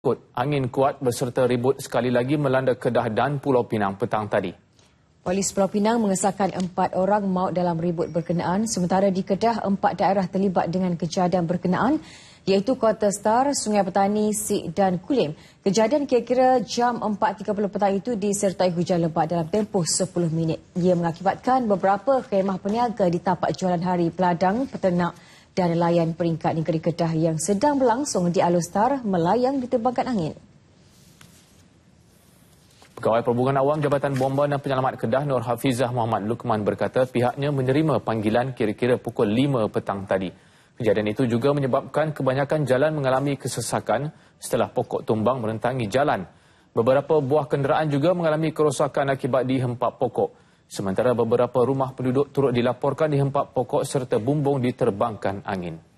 Kot, angin kuat beserta ribut sekali lagi melanda Kedah dan Pulau Pinang petang tadi. Polis Pulau Pinang mengesahkan empat orang maut dalam ribut berkenaan sementara di Kedah empat daerah terlibat dengan kejadian berkenaan iaitu Kota Star, Sungai Petani, Sik dan Kulim. Kejadian kira-kira jam 4.30 petang itu disertai hujan lebat dalam tempoh 10 minit. Ia mengakibatkan beberapa khemah peniaga di tapak jualan hari peladang, peternak dan nelayan peringkat negeri Kedah yang sedang berlangsung di Alustar melayang ditebangkan angin. Pegawai Perhubungan Awam Jabatan Bomba dan Penyelamat Kedah Nur Hafizah Muhammad Lukman berkata pihaknya menerima panggilan kira-kira pukul 5 petang tadi. Kejadian itu juga menyebabkan kebanyakan jalan mengalami kesesakan setelah pokok tumbang merentangi jalan. Beberapa buah kenderaan juga mengalami kerosakan akibat dihempak pokok. Sementara beberapa rumah penduduk turut dilaporkan dihempak pokok serta bumbung diterbangkan angin.